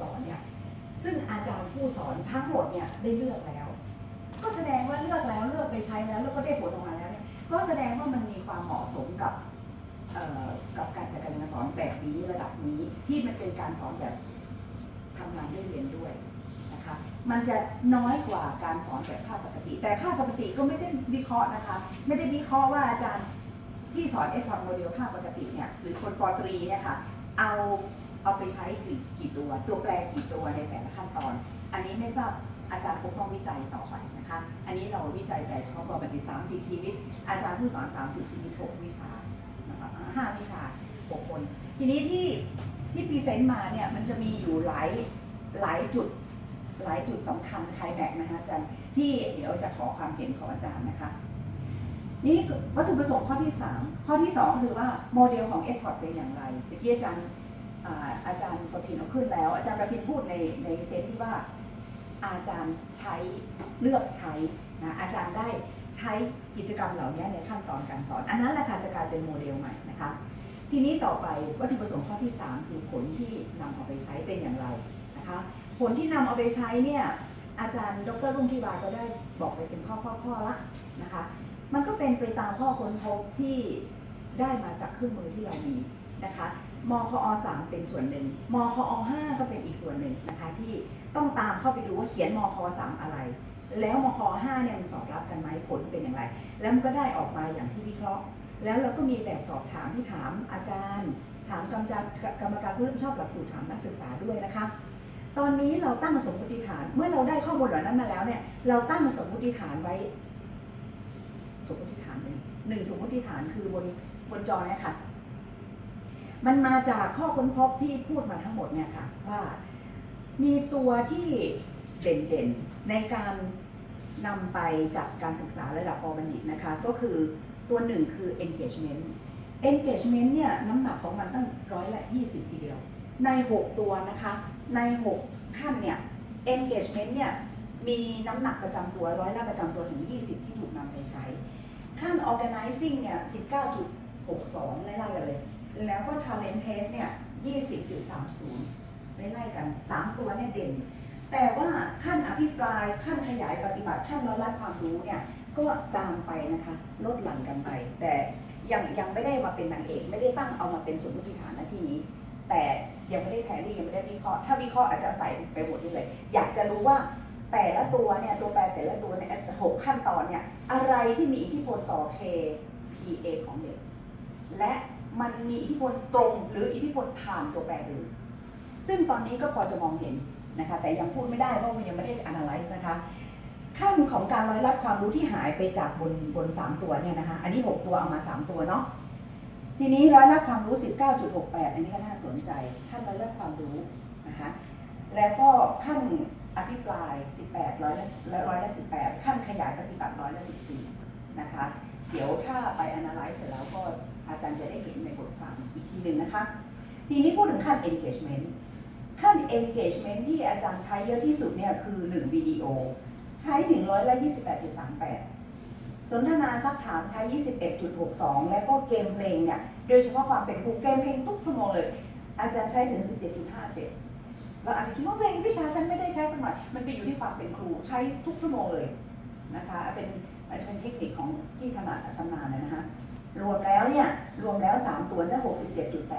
สอนเนี่ยซึ่งอาจารย์ผู้สอนทั้งหมดเนี่ยได้เลือกแล้ว ก็แสดงว่าเลือกแล้วเลือกไปใช้แล้วแล้วก็ได้ผลออกมาแล้วเนี่ยก็แสดงว่ามันมีความเหมาะสมกับกับการจัดการเรียนการสอนแบบนี้ระดับนี้ที่มันเป็นการสอนแบบทำงานด้วยเรียนด้วยนะคะมันจะน้อยกว่าการสอนแบบภาคปกติ แต่ภาคปกติก็ไม่ได้วิเคราะห์นะคะ ไม่ได้วิเคราะห์ว่าอาจารย์ที่สอนเอฟพอร์ตโมเดลภาคปกติเนี่ยหรือคนปอตรีเนี่ยค่ะเอา เอาไปใช้กี่กี่ตัว ตัวแปรกี่ตัวในแต่ละขั้นตอน อันนี้ไม่ทราบอาจารย์คงต้องวิจัยต่อไปนะคะ อันนี้เราวิจัยแต่เฉพาะประวัติ30ชีวิต อาจารย์ผู้สอน30ชีวิต6วิชานะคะห้าวิชา6คน ทีนี้ที่ที่พรีเซนต์มาเนี่ยมันจะมีอยู่หลายหลายจุดหลายจุดสำคัญใครแบกนะคะอาจารย์ที่เดี๋ยวจะขอความเห็นของอาจารย์นะคะ นี่วัตถุประสงค์ข้อที่ 3 ข้อที่ 2 คือว่าโมเดลของเอ็ดพอร์ตเป็นอย่างไรเมื่อกี้อาจารย์ อาอาจารย์ประพินเอาขึ้นแล้ว อาจารย์ประพินพูดในในเซตที่ว่าอาจารย์ใช้เลือกใช้นะอาจารย์ได้ใช้กิจกรรมเหล่านี้ในขั้นตอนการสอน อันนั้นแหละค่ะจะกลายเป็นโมเดลใหม่นะคะทีนี้ต่อไปวัตถุประสงค์ข้อที่ 3 คือผลที่นำเอาไปใช้เป็นอย่างไรนะคะผลที่นำเอาไปใช้เนี่ยอาจารย์ดรรุ่งทิวาก็ได้บอกไปเป็นข้อข้อข้อละนะคะมันก็เป็นไปตามข้อค้นพบที่ได้มาจากเครื่องมือที่เรามีนะคะ มคอ3เป็นส่วนหนึ่งมคอ5ก็เป็นอีกส่วนหนึ่งนะคะที่ต้องตามเข้าไปดูว่าเขียนมค3อะไร แล้วมค5เนี่ยมันสอดรับกันไหมผลเป็นอย่างไร แล้วมันก็ได้ออกมาอย่างที่วิเคราะห์ แล้วเราก็มีแบบสอบถามที่ถามอาจารย์ ถามกรรมการกรรมการผู้รับผิดชอบหลักสูตรถามนักศึกษาด้วยนะคะตอนนี้เราตั้งสมมติฐาน เมื่อเราได้ข้อมูลเหล่านั้นมาแล้วเนี่ย เราตั้งสมมติฐานไว้ สมมติฐานหนึ่งหนึ่งสมมติฐานคือบนบนจอเนี่ยค่ะ มันมาจากข้อค้นพบที่พูดมาทั้งหมดเนี่ยค่ะว่ามีตัวที่เด่นๆ ในการนำไปจัดการศึกษาระดับปบัณฑิตนะคะ ก็คือตัวหนึ่งคือ engagement engagement เนี่ยน้ำหนักของมันตั้งร้อยละ20 ทีเดียว ใน 6 ตัวนะคะ ใน 6 ขั้นเนี่ย engagement เนี่ยมีน้ำหนักประจำตัวร้อยละประจำตัวถึง 20 ที่ถูกนำไปใช้ ขั้น organizing เนี่ย19.62ไล่ๆกันเลย แล้วก็ talent test เนี่ย20.30 ไล่ๆกัน 3 ตัวเนี่ยเด่น แต่ว่าขั้นอภิปรายขั้นขยายปฏิบัติขั้นร้อยละความรู้เนี่ยก็ตามไปนะคะลดหลั่นกันไป แต่ยังยังไม่ได้มาเป็นนางเอก ไม่ได้ตั้งเอามาเป็นสมมติฐานหน้าที่นี้ แต่ยังไม่ได้แทนที่ยังไม่ได้วิเคราะห์ถ้าวิเคราะห์อาจจะใส่ไปหมดนี่เลย อยากจะรู้ว่าแต่ละตัวเนี่ยตัวแปรแต่ละตัวเนี่ยหกขั้นตอนเนี่ยอะไรที่มีอิทธิพลต่อ KPA ของเด็ก และ มันมีอิทธิพลตรงหรืออิทธิพลผ่านตัวแปรอื่น ซึ่งตอนนี้ก็พอจะมองเห็นนะคะ แต่ยังพูดไม่ได้เพราะมันยังไม่ได้ analyze นะคะขั้นของการร้อยรับความรู้ที่หายไปจากบนบน 3 ตัวเนี่ยนะคะ อันนี้ 6 ตัวเอามา 3 ตัวเนาะ ทีนี้ร้อยรับความรู้ 19.68 อันนี้ก็น่าสนใจขั้นร้อยรับความรู้นะคะ แล้วก็ขั้นอภิปราย 18 ร้อยละร้อยละ18 ขั้นขยายปฏิบัติร้อยละ14 นะคะ เดี๋ยวถ้าไป analyze เสร็จแล้วก็ อาจารย์จะได้เห็นในบทความอีกทีหนึ่งนะคะ ทีนี้พูดถึงขั้น engagement ขั้น engagement ที่อาจารย์ใช้เยอะที่สุดเนี่ยคือ 1 วิดีโอ ใช้ถึงร้อยละ28.38 สนทนาซักถามใช้ 21.62 และก็เกมเพลงเนี่ย โดยเฉพาะความเป็นครูเกมเพลงทุกชั่วโมงเลย อาจารย์ใช้ถึง 17.57 เราอาจจะคิดว่าเพลงวิชาฉันไม่ได้ใช้สมัย มันไปอยู่ที่ความเป็นครูใช้ทุกชั่วโมงเลยนะคะ เป็นมันจะเป็นเทคนิคของที่ถนัดชำนาญนะคะ รวมแล้วเนี่ยรวมแล้ว 3 ตัวได้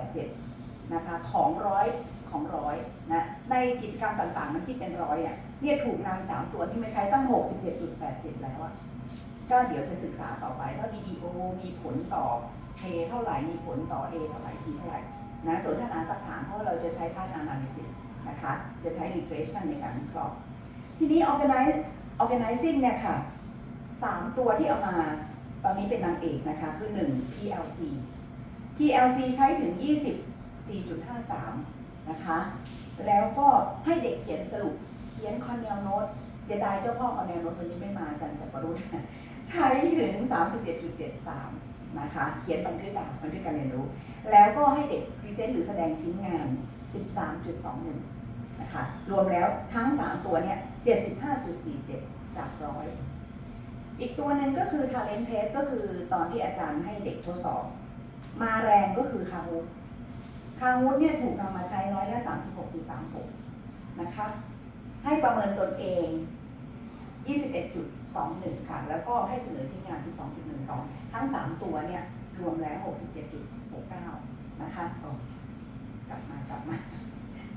67.87นะคะของร้อยของร้อยนะในกิจกรรมต่างๆ มันคิดเป็นร้อยอะเนี่ยถูกนำสามตัวที่มาใช้ตั้ง 67.87 แล้วอะก็เดี๋ยวจะศึกษาต่อไปว่า VDO มีผลต่อ K เท่าไหร่ มีผลต่อ A เท่าไหร่ T เท่าไหร่นะสนทนาสักถามเพราะเราจะใช้ path analysis นะคะ จะใช้ regression ในการวิเคราะห์ ทีนี้ organize organizing เนี่ยค่ะสามตัวที่เอามา ตอนนี้เป็นนางเอกนะคะคือ 1 PLC PLC ใช้ถึง 24.53 นะคะ แล้วก็ให้เด็กเขียนสรุป เขียนคอนเนลโนตเสียดายเจ้าพ่อคอนเนลโนตวันนี้ไม่มาจารย์จักรรุ่นใช้ถึง 37.73 นะคะ เขียนบันทึกการบันทึกการเรียนรู้ แล้วก็ให้เด็กพรีเซนต์หรือแสดงชิ้นงาน 13.21 นะคะ รวมแล้วทั้ง 3 ตัวเนี่ย 75.47 จากร้อย อีกตัวหนึ่งก็คือ Talent Test ก็คือตอนที่อาจารย์ให้เด็กทดสอบ มาแรงก็คือคาฮูดคาฮูดเนี่ยถูกนำมาใช้ร้อยละ36.36 นะคะ ให้ประเมินตนเอง 21.21 ค่ะ แล้วก็ให้เสนอชิ้นงาน 12.12 ทั้ง 3 ตัวเนี่ย รวมแล้ว 67.69 นะคะเอากลับมากลับมา